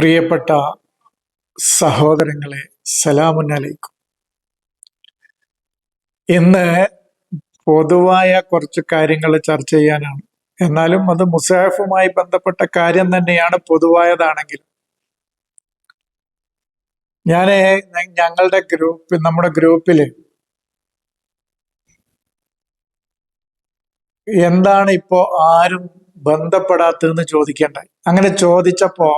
പ്രിയപ്പെട്ട സഹോദരങ്ങളെ സലാമുന്നലൈക്കും ഇന്ന് പൊതുവായ കുറച്ച് കാര്യങ്ങൾ ചർച്ച ചെയ്യാനാണ്. എന്നാലും അത് മുസാഫുമായി ബന്ധപ്പെട്ട കാര്യം തന്നെയാണ് പൊതുവായതാണെങ്കിൽ ഞാൻ ഞങ്ങളുടെ ഗ്രൂപ്പ് നമ്മുടെ ഗ്രൂപ്പിൽ എന്താണ് ഇപ്പോ ആരും ബന്ധപ്പെടാത്തതെന്ന് ചോദിക്കേണ്ട. അങ്ങനെ ചോദിച്ചപ്പോ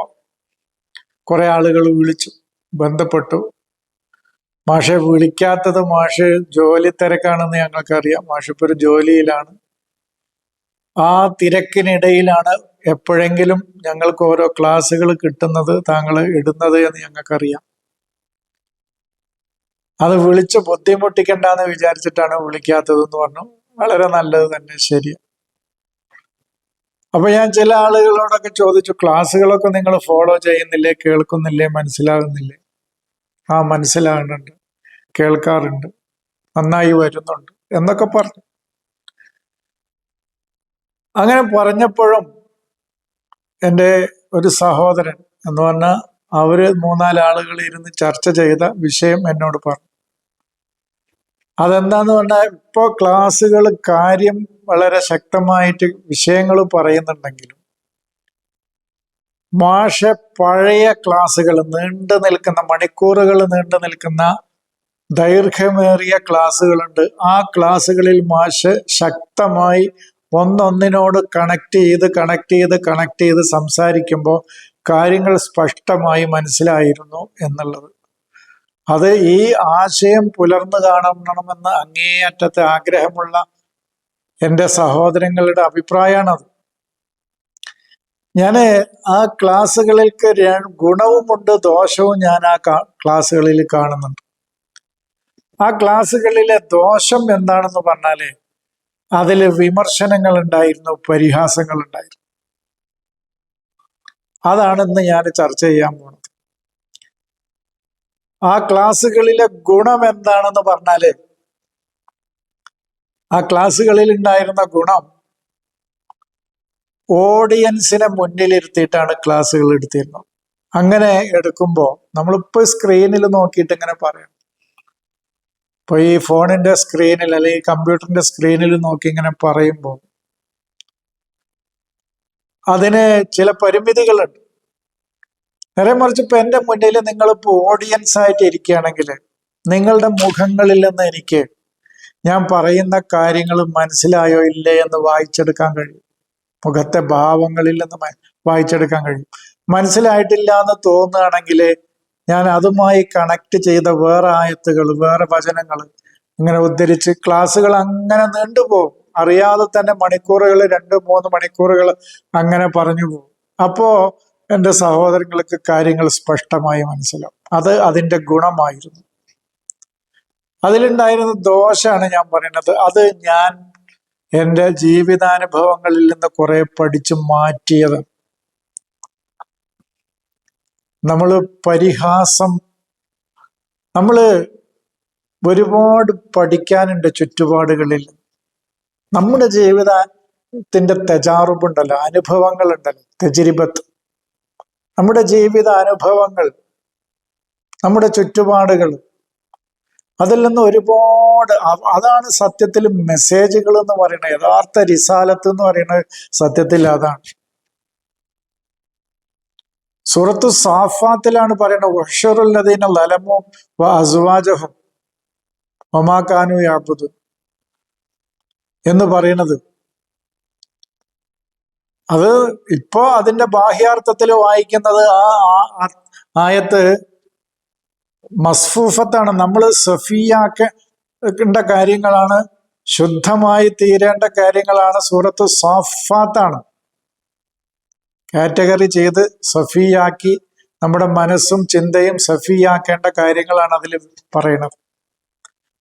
കുറെ ആളുകൾ വിളിച്ചു ബന്ധപ്പെട്ടു. മാഷെ വിളിക്കാത്തത് മാഷ് ജോലി തിരക്കാണെന്ന് ഞങ്ങൾക്കറിയാം. മാഷ് ഇപ്പൊ ഒരു ജോലിയിലാണ്. ആ തിരക്കിനിടയിലാണ് എപ്പോഴെങ്കിലും ഞങ്ങൾക്ക് ഓരോ ക്ലാസ്സുകൾ കിട്ടുന്നത് താങ്കൾ ഇടുന്നത് എന്ന് ഞങ്ങൾക്കറിയാം. അത് വിളിച്ച് ബുദ്ധിമുട്ടിക്കണ്ടെന്ന് വിചാരിച്ചിട്ടാണ് വിളിക്കാത്തതെന്ന് പറഞ്ഞു. വളരെ നല്ലത് തന്നെ ശരി അപ്പൊ ഞാൻ ചില ആളുകളോടൊക്കെ ചോദിച്ചു ക്ലാസ്സുകളൊക്കെ നിങ്ങൾ ഫോളോ ചെയ്യുന്നില്ലേ? കേൾക്കുന്നില്ലേ? മനസ്സിലാകുന്നില്ലേ? ആ മനസ്സിലാകുന്നുണ്ട്. കേൾക്കാറുണ്ട്. നന്നായി വരുന്നുണ്ട് എന്നൊക്കെ പറഞ്ഞു. അങ്ങനെ പറഞ്ഞപ്പോഴും എന്റെ ഒരു സഹോദരൻ എന്ന് പറഞ്ഞാൽ അവർ മൂന്നാലാളുകൾ ഇരുന്ന് ചർച്ച ചെയ്ത വിഷയം എന്നോട് പറഞ്ഞു. അതെന്താന്ന് പറഞ്ഞാൽ ഇപ്പോൾ ക്ലാസ്സുകൾ കാര്യം വളരെ ശക്തമായിട്ട് വിഷയങ്ങൾ പറയുന്നുണ്ടെങ്കിലും മാഷ പഴയ ക്ലാസ്സുകൾ നീണ്ടു നിൽക്കുന്ന മണിക്കൂറുകൾ നീണ്ടു നിൽക്കുന്ന ദൈർഘ്യമേറിയ ക്ലാസ്സുകളുണ്ട്. ആ ക്ലാസ്സുകളിൽ മാഷ് ശക്തമായി ഒന്നൊന്നിനോട് കണക്ട് ചെയ്ത് കണക്ട് ചെയ്ത് കണക്ട് ചെയ്ത് സംസാരിക്കുമ്പോൾ കാര്യങ്ങൾ സ്പഷ്ടമായി മനസ്സിലായിരുന്നു എന്നുള്ളത്. അത് ഈ ആശയം പുലർന്നു കാണണമെന്ന് അങ്ങേയറ്റത്തെ ആഗ്രഹമുള്ള എന്റെ സഹോദരങ്ങളുടെ അഭിപ്രായമാണത്. ഞാൻ ആ ക്ലാസ്സുകൾക്ക് ഗുണവുമുണ്ട് ദോഷവും ഞാൻ ആ ക്ലാസ്സുകളിൽ കാണുന്നുണ്ട്. ആ ക്ലാസ്സുകളിലെ ദോഷം എന്താണെന്ന് പറഞ്ഞാൽ അതിൽ വിമർശനങ്ങൾ ഉണ്ടായിരുന്നു പരിഹാസങ്ങൾ ഉണ്ടായിരുന്നു അതാണെന്ന് ഞാൻ ചർച്ച ചെയ്യാൻ പോകുന്നത് ആ ക്ലാസ്സുകളിലെ ഗുണം എന്താണെന്ന് പറഞ്ഞാൽ ആ ക്ലാസ്സുകളിൽ ഉണ്ടായിരുന്ന ഗുണം ഓഡിയൻസിനെ മുന്നിലിരുത്തിയിട്ടാണ് ക്ലാസ്സുകൾ എടുത്തിരുന്നത്. അങ്ങനെ എടുക്കുമ്പോൾ നമ്മളിപ്പോ സ്ക്രീനിൽ നോക്കിയിട്ട് ഇങ്ങനെ പറയാം. ഇപ്പൊ ഈ ഫോണിന്റെ സ്ക്രീനിൽ അല്ലെങ്കിൽ കമ്പ്യൂട്ടറിന്റെ സ്ക്രീനിൽ നോക്കി ഇങ്ങനെ പറയുമ്പോൾ അതിന് ചില പരിമിതികളുണ്ട്. നേരെ മറിച്ച് ഇപ്പൊ എന്റെ മുന്നിൽ നിങ്ങളിപ്പോ ഓഡിയൻസ് ആയിട്ട് ഇരിക്കുകയാണെങ്കിൽ നിങ്ങളുടെ മുഖങ്ങളിൽ നിന്ന് എനിക്ക് ഞാൻ പറയുന്ന കാര്യങ്ങൾ മനസ്സിലായോ ഇല്ലേ എന്ന് വായിച്ചെടുക്കാൻ കഴിയും. മുഖത്തെ ഭാവങ്ങളിൽ നിന്ന് വായിച്ചെടുക്കാൻ കഴിയും. മനസ്സിലായിട്ടില്ല എന്ന് തോന്നുകയാണെങ്കിൽ ഞാൻ അതുമായി കണക്ട് ചെയ്ത വേറെ ആയത്തുകൾ വേറെ വചനങ്ങൾ ഇങ്ങനെ ഉദ്ധരിച്ച് ക്ലാസ്സുകൾ അങ്ങനെ നീണ്ടുപോകും അറിയാതെ തന്നെ മണിക്കൂറുകൾ രണ്ട് മൂന്ന് മണിക്കൂറുകൾ അങ്ങനെ പറഞ്ഞു പോകും. അപ്പോ എന്റെ സഹോദരങ്ങൾക്ക് കാര്യങ്ങൾ സ്പഷ്ടമായി മനസ്സിലാവും. അത് അതിന്റെ ഗുണമായിരുന്നു. അതിലുണ്ടായിരുന്ന ദോഷമാണ് ഞാൻ പറയുന്നത്. അത് ഞാൻ എന്റെ ജീവിതാനുഭവങ്ങളിൽ നിന്ന് കുറെ പഠിച്ചു മാറ്റിയത്. നമ്മൾ പരിഹാസം നമ്മൾ ഒരുപാട് പഠിക്കാനുണ്ട് ചുറ്റുപാടുകളിൽ. നമ്മുടെ ജീവിതത്തിന്റെ തെജാറുബുണ്ടല്ലോ അനുഭവങ്ങളുണ്ടല്ലോ തെജിരിബത്ത്. നമ്മുടെ ജീവിത അനുഭവങ്ങൾ നമ്മുടെ ചുറ്റുപാടുകൾ അതിൽ നിന്ന് ഒരുപാട് അതാണ് സത്യത്തിൽ മെസ്സേജുകൾ എന്ന് പറയുന്നത്. യഥാർത്ഥ റിസാലത്ത് എന്ന് പറയുന്നത് സത്യത്തിൽ അതാണ്. സൂറത്തു സാഫാത്തിലാണ് പറയുന്നത് വഷറുല്ലതീന ലലമോ വ അസുവാജഹും ഒമാക്കാനു യാപ്പതും എന്ന് പറയുന്നത്. അത് ഇപ്പോ അതിന്റെ ബാഹ്യാർത്ഥത്തിൽ വായിക്കുന്നത് ആ ആയത്ത് മസ്ഫൂഫത്താണ്. നമ്മൾ സഫിയാക്കേണ്ട കാര്യങ്ങളാണ് ശുദ്ധമായി തീരേണ്ട കാര്യങ്ങളാണ് സൂറത്ത് സാഫാത്താണ്. കാറ്റഗറി ചെയ്ത് സഫിയാക്കി നമ്മുടെ മനസ്സും ചിന്തയും സഫിയാക്കേണ്ട കാര്യങ്ങളാണ് അതിൽ പറയുന്നത്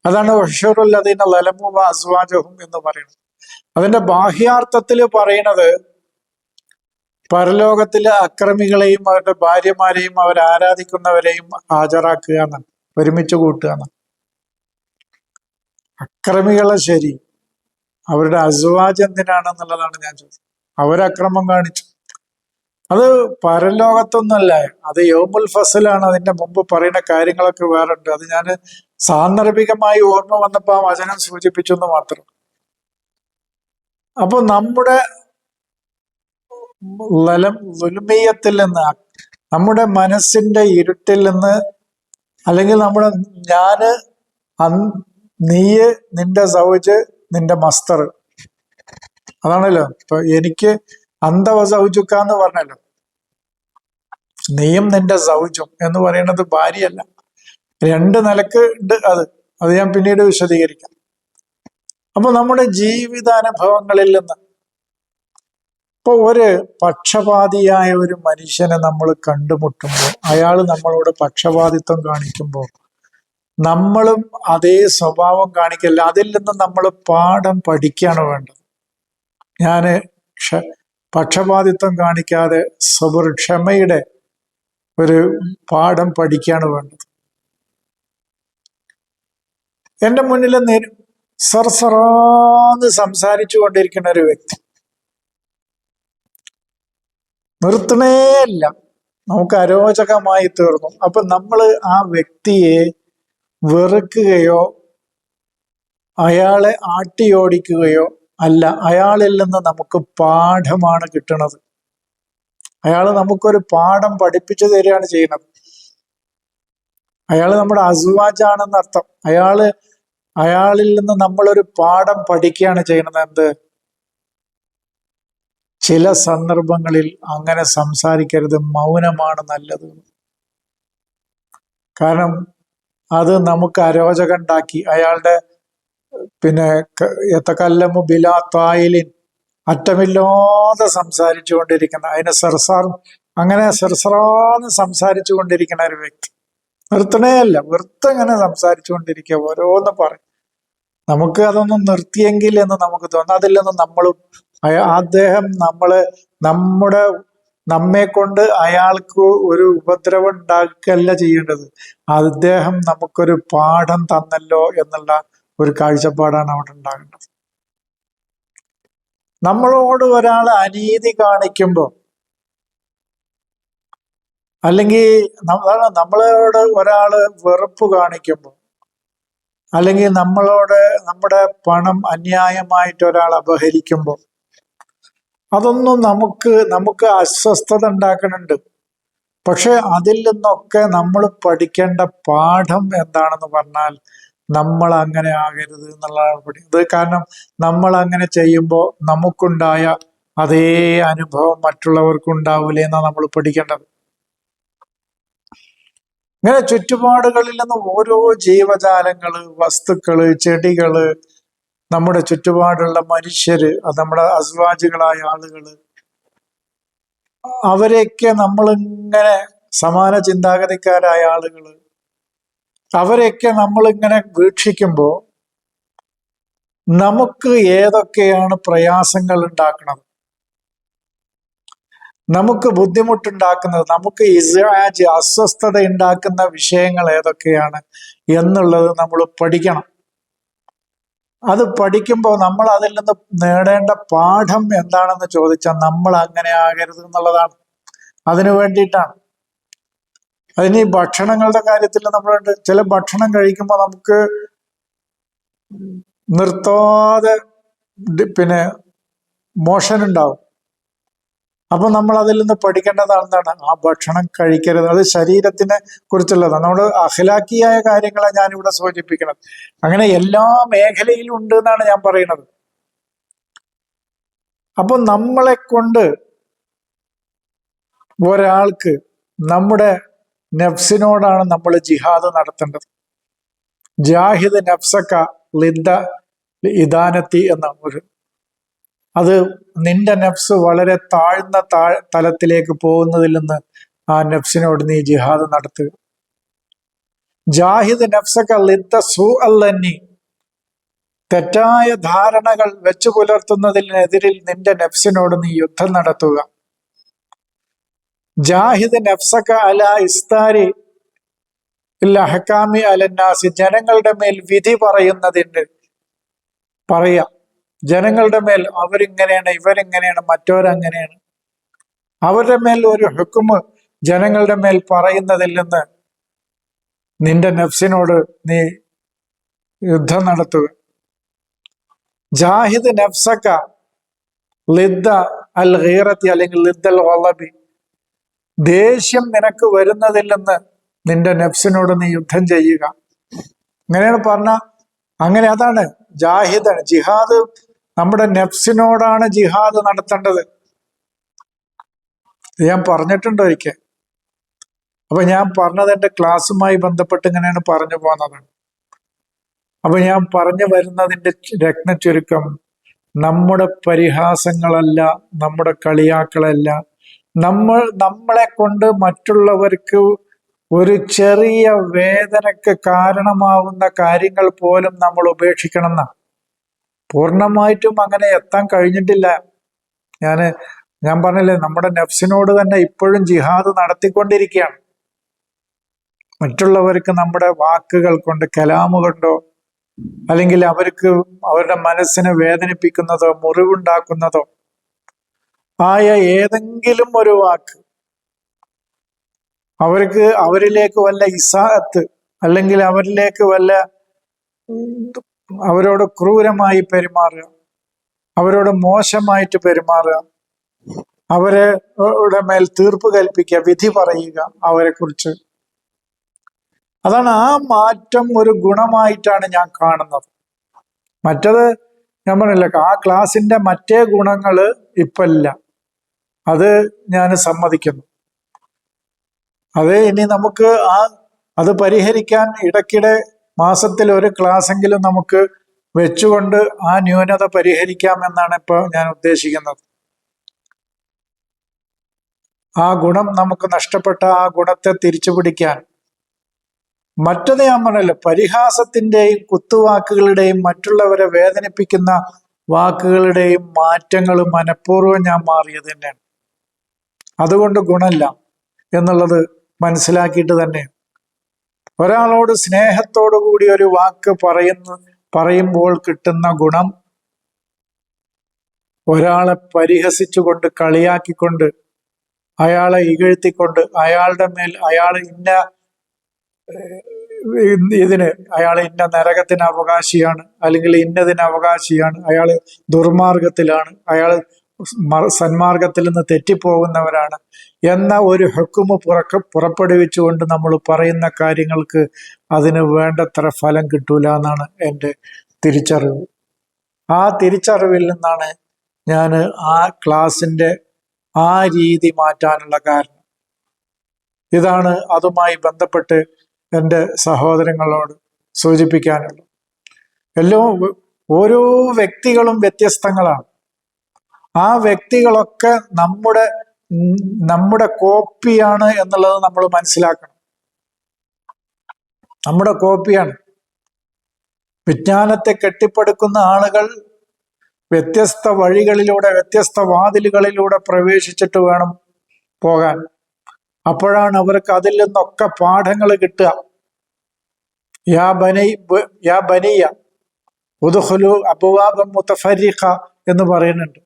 അതാണ് വഷറുല്ലതീന ലലമുവ അസ്വാജഹും എന്ന് പറയുന്നത്. അതിന്റെ ബാഹ്യാർത്ഥത്തിൽ പറയുന്നത് പരലോകത്തിലെ അക്രമികളെയും അവരുടെ ഭാര്യമാരെയും അവർ ആരാധിക്കുന്നവരെയും ഹാജരാക്കുക എന്നാണ് ഒരുമിച്ച് കൂട്ടുക എന്നാണ് അക്രമികളെ ശരി അവരുടെ അസുവാജ് എന്തിനാണെന്നുള്ളതാണ് ഞാൻ ചോദിച്ചത്. അവരക്രമം കാണിച്ചു. അത് പരലോകത്തൊന്നല്ല അത് യോമുൽ ഫസലാണ് അതിന്റെ മുമ്പ് പറയുന്ന കാര്യങ്ങളൊക്കെ വേറെ ഉണ്ട്. അത് ഞാൻ സാന്ദർഭികമായി ഓർമ്മ വന്നപ്പോൾ ആ വചനം സൂചിപ്പിച്ചു എന്ന് മാത്രം. അപ്പൊ നമ്മുടെ ലലം ലുൽമീയത്തിൽ നിന്ന് നമ്മുടെ മനസ്സിന്റെ ഇരുട്ടിൽ നിന്ന് അല്ലെങ്കിൽ നമ്മുടെ ഞാൻ നീയ് നിന്റെ സൗജ് നിന്റെ മസ്തർ. അതാണല്ലോ. ഇപ്പൊ എനിക്ക് അന്തവ സൗജുക്ക എന്ന് പറഞ്ഞല്ലോ. നീയും നിന്റെ സൗജും എന്ന് പറയുന്നത് ഭാര്യയല്ല. രണ്ട് നിലയ്ക്ക് ഉണ്ട് അത്. അത് ഞാൻ പിന്നീട് വിശദീകരിക്കാം. അപ്പൊ നമ്മുടെ ജീവിതാനുഭവങ്ങളിൽ നിന്ന് ഇപ്പൊ ഒരു പക്ഷപാതിയായ ഒരു മനുഷ്യനെ നമ്മൾ കണ്ടുമുട്ടുമ്പോൾ അയാൾ നമ്മളോട് പക്ഷപാതിത്വം കാണിക്കുമ്പോൾ നമ്മളും അതേ സ്വഭാവം കാണിക്കല്ല. അതിൽ നിന്ന് നമ്മൾ പാഠം പഠിക്കുകയാണ് വേണ്ടത്. ഞാൻ പക്ഷപാതിത്വം കാണിക്കാതെ സബർ ക്ഷമയുടെ ഒരു പാഠം പഠിക്കുകയാണ് വേണ്ടത്. എന്റെ മുന്നിൽ നേര് സർസറാന്ന് സംസാരിച്ചു കൊണ്ടിരിക്കുന്ന ഒരു വ്യക്തി. നിർത്തണേയില്ല നമുക്ക് അരോചകമായി തീർന്നു. അപ്പൊ നമ്മൾ ആ വ്യക്തിയെ വെറുക്കുകയോ അയാളെ ആട്ടിയോടിക്കുകയോ അല്ല അയാളിൽ നിന്ന് നമുക്ക് പാഠമാണ് കിട്ടുന്നത് അയാൾ നമുക്കൊരു പാഠം പഠിപ്പിച്ചു തരികയാണ് ചെയ്യുന്നത്. അയാൾ നമ്മുടെ അസുവാജാണെന്ന് അർത്ഥം അയാൾ അയാളിൽ നിന്ന് നമ്മളൊരു പാഠം പഠിക്കുകയാണ് ചെയ്യുന്നത്. എന്ത്? ചില സന്ദർഭങ്ങളിൽ അങ്ങനെ സംസാരിക്കരുത്. മൗനമാണ് നല്ലത്. കാരണം അത് നമുക്ക് അരോചകണ്ടാക്കി. അയാളുടെ പിന്നെ എത്തക്കല്ലമ്മ എത്തക്കല്ലമു ബിലാ തായിലിൻ. അറ്റമില്ലാതെ സംസാരിച്ചു കൊണ്ടിരിക്കുന്ന അതിനെ സെർസാർ അങ്ങനെ സെർസറാന്ന് സംസാരിച്ചു കൊണ്ടിരിക്കുന്ന ഒരു വ്യക്തി. നിർത്തണേയല്ല അങ്ങനെ സംസാരിച്ചു കൊണ്ടിരിക്കുക ഓരോന്ന് പറയും. നമുക്ക് അതൊന്നും നിർത്തിയെങ്കിൽ എന്ന് നമുക്ക് തോന്നുന്നു അതിൽ നിന്ന് നമ്മൾ അദ്ദേഹം നമ്മൾ നമ്മുടെ നമ്മെ കൊണ്ട് അയാൾക്ക് ഒരു ഉപദ്രവം ഉണ്ടാക്കുകയല്ല ചെയ്യേണ്ടത്. അദ്ദേഹം നമുക്കൊരു പാഠം തന്നല്ലോ എന്നുള്ള ഒരു കാഴ്ചപ്പാടാണ് അവിടെ ഉണ്ടാകേണ്ടത്. നമ്മളോട് ഒരാൾ അനീതി കാണിക്കുമ്പോൾ അല്ലെങ്കിൽ നമ്മളോട് ഒരാൾ വെറുപ്പ് കാണിക്കുമ്പോൾ അല്ലെങ്കിൽ നമ്മളോട് നമ്മുടെ പണം അന്യായമായിട്ട് ഒരാൾ അപഹരിക്കുമ്പോൾ അതൊന്നും നമുക്ക് നമുക്ക് അസ്വസ്ഥത ഉണ്ടാക്കുന്നുണ്ട്. പക്ഷെ അതിൽ നിന്നൊക്കെ നമ്മൾ പഠിക്കേണ്ട പാഠം എന്താണെന്ന് പറഞ്ഞാൽ നമ്മൾ അങ്ങനെ ആകരുത് എന്നുള്ളതാണ് പഠി ഇത് കാരണം നമ്മൾ അങ്ങനെ ചെയ്യുമ്പോൾ നമുക്കുണ്ടായ അതേ അനുഭവം മറ്റുള്ളവർക്കുണ്ടാവില്ലേ എന്നാണ് നമ്മൾ പഠിക്കേണ്ടത്. ഇങ്ങനെ ചുറ്റുപാടുകളിൽ നിന്ന് ഓരോ ജീവജാലങ്ങൾ വസ്തുക്കൾ ചെടികൾ നമ്മുടെ ചുറ്റുപാടുള്ള മനുഷ്യര് അത് നമ്മുടെ അസ്വാജികളായ ആളുകൾ അവരെയൊക്കെ നമ്മളിങ്ങനെ സമാന ചിന്താഗതിക്കാരായ ആളുകൾ അവരെയൊക്കെ നമ്മളിങ്ങനെ വീക്ഷിക്കുമ്പോൾ നമുക്ക് ഏതൊക്കെയാണ് പ്രയാസങ്ങൾ ഉണ്ടാക്കുന്നത് നമുക്ക് ബുദ്ധിമുട്ടുണ്ടാക്കുന്നത് നമുക്ക് ഇസാജ് അസ്വസ്ഥത ഉണ്ടാക്കുന്ന വിഷയങ്ങൾ ഏതൊക്കെയാണ് എന്നുള്ളത് നമ്മൾ പഠിക്കണം. അത് പഠിക്കുമ്പോൾ നമ്മൾ അതിൽ നിന്ന് നേടേണ്ട പാഠം എന്താണെന്ന് ചോദിച്ചാൽ നമ്മൾ അങ്ങനെ ആകരുത് എന്നുള്ളതാണ്. അതിനു വേണ്ടിയിട്ടാണ്. അതിന് ഈ ഭക്ഷണങ്ങളുടെ കാര്യത്തിൽ നമ്മൾ ചില ഭക്ഷണം കഴിക്കുമ്പോൾ നമുക്ക് നിർത്താതെ പിന്നെ മോഷൻ ഉണ്ടാവും. അപ്പൊ നമ്മൾ അതിൽ നിന്ന് പഠിക്കേണ്ടതാണ് എന്താണ് ആ ഭക്ഷണം കഴിക്കരുത്. അത് ശരീരത്തിനെ കുറിച്ചുള്ളതാണ്. നമ്മൾ അഖിലാക്കിയായ കാര്യങ്ങളാണ് ഞാനിവിടെ സൂചിപ്പിക്കുന്നത് അങ്ങനെ എല്ലാ മേഖലയിലും ഉണ്ട് എന്നാണ് ഞാൻ പറയുന്നത്. അപ്പൊ നമ്മളെ കൊണ്ട് ഒരാൾക്ക് നമ്മുടെ നഫ്സിനോടാണ് നമ്മൾ ജിഹാദ് നടത്തേണ്ടത്. ജാഹിദ് നഫ്സക്ക ലിദ്ദ ഇദാനത്തി എന്ന ഒരു അത് നിന്റെ നഫ്സ് വളരെ താഴ്ന്ന താ തലത്തിലേക്ക് പോകുന്നതിൽ നിന്ന് ആ നഫ്സിനോട് നീ ജിഹാദ് നടത്തുക. ജാഹിദ് നഫ്സക്ക ലിദ്ദ സു അല്ലന്നി. തെറ്റായ ധാരണകൾ വെച്ചു പുലർത്തുന്നതിനെതിരിൽ നിന്റെ നഫ്സിനോട് നീ യുദ്ധം നടത്തുക. ജാഹിദ് നഫ്സക്ക അല ഇസ്താരി അഹക്കാമി അലന്നാസി. ജനങ്ങളുടെ മേൽ വിധി പറയുന്നതിന് പറയാ. ജനങ്ങളുടെ മേൽ അവരിങ്ങനെയാണ് ഇവരിങ്ങനെയാണ് മറ്റവരങ്ങനെയാണ്. അവരുടെ മേൽ ഒരു ഹുക്കുമ് ജനങ്ങളുടെ മേൽ പറയുന്നതില്ലെന്ന് നിന്റെ നഫ്സിനോട് നീ യുദ്ധം നടത്തുക. ജാഹിദ് നഫ്സക്ക ലിദ്ദ അൽ ഹീറത്തി അല്ലെങ്കിൽ ലിദ്ദൽ ഒളബി ദേഷ്യം നിനക്ക് വരുന്നതില്ലെന്ന് നിന്റെ നഫ്സിനോട് നീ യുദ്ധം ചെയ്യുക. അങ്ങനെയാണ് പറഞ്ഞ അങ്ങനെ അതാണ് ജാഹിദ് ജിഹാദ് നമ്മുടെ നെഫ്സിനോടാണ് ജിഹാദ് നടത്തേണ്ടത്. ഞാൻ പറഞ്ഞിട്ടുണ്ട് ഒരിക്കൽ. അപ്പൊ ഞാൻ പറഞ്ഞത് എന്റെ ക്ലാസ്സുമായി ബന്ധപ്പെട്ട് ഇങ്ങനെയാണ് പറഞ്ഞു പോകുന്നത്. അപ്പൊ ഞാൻ പറഞ്ഞു വരുന്നതിന്റെ രത്ന ചുരുക്കം നമ്മുടെ പരിഹാസങ്ങളല്ല നമ്മുടെ കളിയാക്കളല്ല. നമ്മൾ നമ്മളെ കൊണ്ട് മറ്റുള്ളവർക്ക് ഒരു ചെറിയ വേദനക്ക് കാരണമാവുന്ന കാര്യങ്ങൾ പോലും നമ്മൾ ഉപേക്ഷിക്കണം എന്നാ പൂർണമായിട്ടും അങ്ങനെ എത്താൻ കഴിഞ്ഞിട്ടില്ല. ഞാൻ ഞാൻ പറഞ്ഞില്ലേ നമ്മുടെ നെഫ്സിനോട് തന്നെ ഇപ്പോഴും ജിഹാദ് നടത്തിക്കൊണ്ടിരിക്കുകയാണ്. മറ്റുള്ളവർക്ക് നമ്മുടെ വാക്കുകൾ കൊണ്ട് കലാമ് കൊണ്ടോ അല്ലെങ്കിൽ അവർക്ക് അവരുടെ മനസ്സിനെ വേദനിപ്പിക്കുന്നതോ മുറിവുണ്ടാക്കുന്നതോ ആയ ഏതെങ്കിലും ഒരു വാക്ക് അവർക്ക് അവരിലേക്ക് വല്ല ഇസാത്ത് അല്ലെങ്കിൽ അവരിലേക്ക് വല്ല അവരോട് ക്രൂരമായി പെരുമാറുക. അവരോട് മോശമായിട്ട് പെരുമാറുക. അവരെ മേൽ തീർപ്പ് കൽപ്പിക്കുക വിധി പറയുക അവരെ കുറിച്ച് അതാണ് ആ മാറ്റം ഒരു ഗുണമായിട്ടാണ് ഞാൻ കാണുന്നത്. മറ്റത് ഞാൻ പറഞ്ഞില്ല ആ ക്ലാസിന്റെ മറ്റേ ഗുണങ്ങൾ ഇപ്പല്ല. അത് ഞാൻ സമ്മതിക്കുന്നു. അത് ഇനി നമുക്ക് ആ അത് പരിഹരിക്കാൻ ഇടയ്ക്കിടെ മാസത്തിൽ ഒരു ക്ലാസ്സെങ്കിലും നമുക്ക് വെച്ചുകൊണ്ട് ആ ന്യൂനത പരിഹരിക്കാമെന്നാണ് ഇപ്പോൾ ഞാൻ ഉദ്ദേശിക്കുന്നത്. ആ ഗുണം നമുക്ക് നഷ്ടപ്പെട്ട ആ ഗുണത്തെ തിരിച്ചു പിടിക്കാൻ. മറ്റത് ഞാൻ പറഞ്ഞല്ലോ പരിഹാസത്തിന്റെയും കുത്തുവാക്കുകളുടെയും മറ്റുള്ളവരെ വേദനിപ്പിക്കുന്ന വാക്കുകളുടെയും മാറ്റങ്ങൾ മനഃപൂർവം ഞാൻ മാറിയത് തന്നെയാണ്. അതുകൊണ്ട് ഗുണമില്ല എന്നുള്ളത് മനസ്സിലാക്കിയിട്ട് തന്നെ ഒരാളോട് സ്നേഹത്തോടു കൂടി ഒരു വാക്ക് പറയുന്ന പറയുമ്പോൾ കിട്ടുന്ന ഗുണം ഒരാളെ പരിഹസിച്ചുകൊണ്ട് കളിയാക്കിക്കൊണ്ട് അയാളെ ഇകഴ്ത്തിക്കൊണ്ട് അയാളുടെ മേൽ അയാൾ ഇന്ന ഇതിന് അയാൾ ഇന്ന നരകത്തിന് അവകാശിയാണ് അല്ലെങ്കിൽ ഇന്നതിന് അവകാശിയാണ് അയാൾ ദുർമാർഗത്തിലാണ് അയാൾ സന്മാർഗത്തിൽ നിന്ന് തെറ്റിപ്പോകുന്നവരാണ് എന്ന ഒരു ഹെക്കുമ് പുറക്ക പുറപ്പെടുവിച്ചുകൊണ്ട് നമ്മൾ പറയുന്ന കാര്യങ്ങൾക്ക് അതിന് വേണ്ടത്ര ഫലം കിട്ടൂല എന്നാണ് എന്റെ തിരിച്ചറിവ്. ആ തിരിച്ചറിവിൽ നിന്നാണ് ഞാൻ ആ ക്ലാസിന്റെ ആ രീതി മാറ്റാനുള്ള കാരണം. ഇതാണ് അതുമായി ബന്ധപ്പെട്ട് എന്റെ സഹോദരങ്ങളോട് സൂചിപ്പിക്കാനുള്ളത്. എല്ലോ ഓരോ വ്യക്തികളും വ്യത്യസ്തങ്ങളാണ്. ആ വ്യക്തികളൊക്കെ നമ്മുടെ നമ്മുടെ കോപ്പിയാണ് എന്നുള്ളത് നമ്മൾ മനസ്സിലാക്കണം. നമ്മുടെ കോപ്പിയാണ്. വിജ്ഞാനത്തെ കെട്ടിപ്പടുക്കുന്ന ആളുകൾ വ്യത്യസ്ത വഴികളിലൂടെ വ്യത്യസ്ത വാതിലുകളിലൂടെ പ്രവേശിച്ചിട്ട് വേണം പോകാൻ. അപ്പോഴാണ് അവർക്ക് അതിൽ നിന്നൊക്കെ പാഠങ്ങൾ കിട്ടുക. യാ ബനൈ യാ ബനിയ ഉദുഹുലു അബുവാബം മുത്തഫരിഖ എന്ന് പറയുന്നുണ്ട്.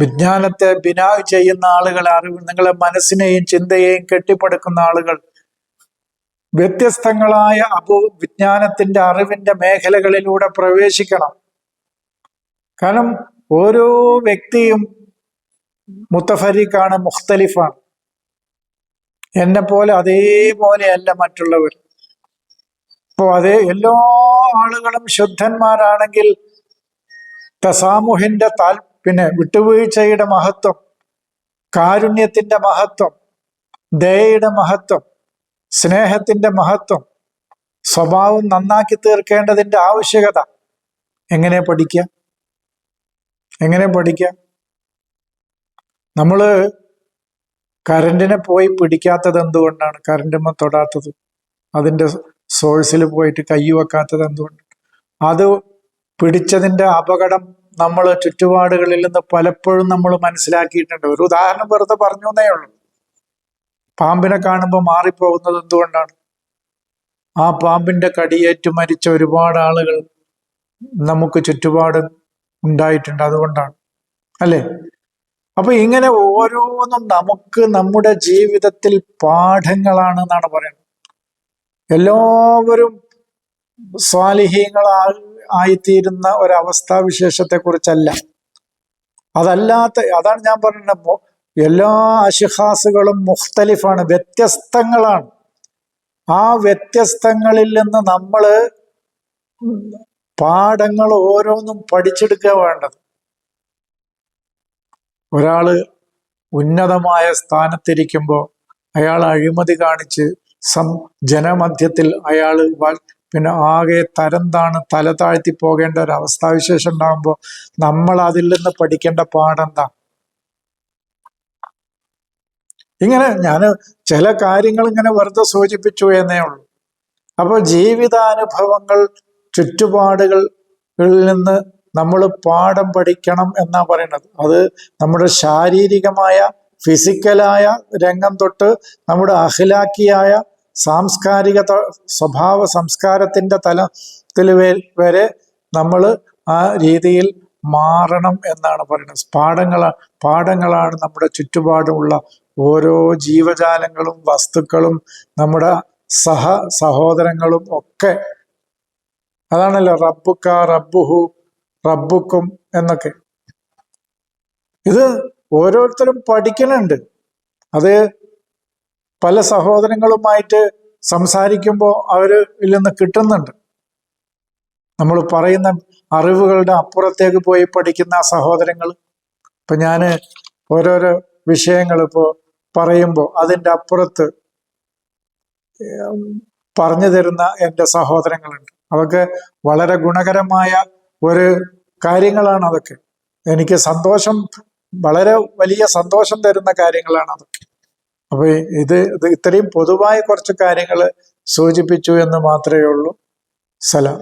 വിജ്ഞാനത്തെ ബിനാവ് ചെയ്യുന്ന ആളുകൾ അറിവ് നിങ്ങളെ മനസ്സിനെയും ചിന്തയെയും കെട്ടിപ്പടുക്കുന്ന ആളുകൾ. വ്യത്യസ്തങ്ങളായ അബു വിജ്ഞാനത്തിന്റെ അറിവിന്റെ മേഖലകളിലൂടെ പ്രവേശിക്കണം. കാരണം ഓരോ വ്യക്തിയും മുത്തഫരീഖാണ് മുഖ്തലിഫാണ്. എന്നെ പോലെ അതേപോലെയല്ല മറ്റുള്ളവർ. ഇപ്പോ അതേ എല്ലാ ആളുകളും ശുദ്ധന്മാരാണെങ്കിൽ തസാമുഹിന്റെ താൽ പിന്നെ വിട്ടുവീഴ്ചയുടെ മഹത്വം കാരുണ്യത്തിന്റെ മഹത്വം ദയയുടെ മഹത്വം സ്നേഹത്തിന്റെ മഹത്വം സ്വഭാവം നന്നാക്കി തീർക്കേണ്ടതിന്റെ ആവശ്യകത. എങ്ങനെ പഠിക്കുക എങ്ങനെ പഠിക്കുക നമ്മൾ കരണ്ടിനെ പോയി പിടിക്കാത്തത് എന്തുകൊണ്ടാണ്? കരണ്ടുമ്മ തൊടാത്തത്. അതിന്റെ സോഴ്സിൽ പോയിട്ട് കൈ വെക്കാത്തത് എന്തുകൊണ്ട്? അത് പിടിച്ചതിന്റെ അപകടം നമ്മൾ ചുറ്റുപാടുകളിൽ നിന്ന് പലപ്പോഴും നമ്മൾ മനസ്സിലാക്കിയിട്ടുണ്ട്. ഒരു ഉദാഹരണം വെറുതെ പറഞ്ഞു എന്നേ ഉള്ളൂ. പാമ്പിനെ കാണുമ്പോൾ മാറിപ്പോകുന്നത് എന്തുകൊണ്ടാണ്? ആ പാമ്പിന്റെ കടിയേറ്റ് മരിച്ച ഒരുപാട് ആളുകൾ നമുക്ക് ചുറ്റുപാട് ഉണ്ടായിട്ടുണ്ട്. അതുകൊണ്ടാണ്. അല്ലേ? അപ്പൊ ഇങ്ങനെ ഓരോന്നും നമുക്ക് നമ്മുടെ ജീവിതത്തിൽ പാഠങ്ങളാണ് എന്നാണ് പറയുന്നത്. എല്ലാവരും സ്വാലിഹീങ്ങളാ ആയിത്തീരുന്ന ഒരവസ്ഥാവിശേഷത്തെ കുറിച്ചല്ല അതല്ലാത്ത അതാണ് ഞാൻ പറഞ്ഞ എല്ലാ അഷിഹാസുകളും മുഖ്തലിഫാണ് വ്യത്യസ്തങ്ങളാണ്. ആ വ്യത്യസ്തങ്ങളിൽ നിന്ന് നമ്മൾ പാഠങ്ങൾ ഓരോന്നും പഠിച്ചെടുക്കുക വേണ്ടത്. ഒരാൾ ഉന്നതമായ സ്ഥാനത്തിരിക്കുമ്പോൾ അയാൾ അഴിമതി കാണിച്ച് സം ജനമധ്യത്തിൽ അയാൾ പിന്നെ ആകെ തരം താണ് തല താഴ്ത്തി പോകേണ്ട ഒരു അവസ്ഥാവിശേഷം ഉണ്ടാകുമ്പോൾ നമ്മൾ അതിൽ നിന്ന് പഠിക്കേണ്ട പാടെന്താ ഇങ്ങനെ ഞാൻ ചില കാര്യങ്ങൾ ഇങ്ങനെ വെറുതെ സൂചിപ്പിച്ചു എന്നേ ഉള്ളൂ. അപ്പോൾ ജീവിതാനുഭവങ്ങൾ ചുറ്റുപാടുകളിൽ നിന്ന് നമ്മൾ പാഠം പഠിക്കണം എന്നാ പറയുന്നത്. അത് നമ്മുടെ ശാരീരികമായ ഫിസിക്കലായ രംഗം തൊട്ട് നമ്മുടെ അഖിലാക്കിയായ സാംസ്കാരിക സ്വഭാവ സംസ്കാരത്തിന്റെ തലത്തിൽ വരെ നമ്മൾ ആ രീതിയിൽ മാറണം എന്നാണ് പറയുന്നത്. പാഠങ്ങൾ പാഠങ്ങളാണ് നമ്മുടെ ചുറ്റുപാടുമുള്ള ഓരോ ജീവജാലങ്ങളും വസ്തുക്കളും നമ്മുടെ സഹ സഹോദരങ്ങളും ഒക്കെ. അതാണല്ലോ റബ്ബുക്ക റബ്ബുഹു റബ്ബുക്കും എന്നൊക്കെ. ഇത് ഓരോരുത്തരും പഠിക്കുന്നുണ്ട് അത് പല സഹോദരങ്ങളുമായിട്ട് സംസാരിക്കുമ്പോൾ അവർ ഇതിൽ നിന്ന് കിട്ടുന്നുണ്ട്. നമ്മൾ പറയുന്ന അറിവുകളുടെ അപ്പുറത്തേക്ക് പോയി പഠിക്കുന്ന സഹോദരങ്ങൾ ഇപ്പൊ ഞാൻ ഓരോരോ വിഷയങ്ങൾ ഇപ്പോ പറയുമ്പോൾ അതിന്റെ അപ്പുറത്ത് പറഞ്ഞു തരുന്ന എന്റെ സഹോദരങ്ങളുണ്ട്. അവർക്ക് വളരെ ഗുണകരമായ ഒരു കാര്യങ്ങളാണ് അതൊക്കെ. എനിക്ക് സന്തോഷം വളരെ വലിയ സന്തോഷം തരുന്ന കാര്യങ്ങളാണ് അതൊക്കെ. അപ്പൊ ഇത് ഇത് ഇത്രയും പൊതുവായ കുറച്ച് കാര്യങ്ങൾ സൂചിപ്പിച്ചു എന്ന് മാത്രമേ ഉള്ളൂ. സലാം.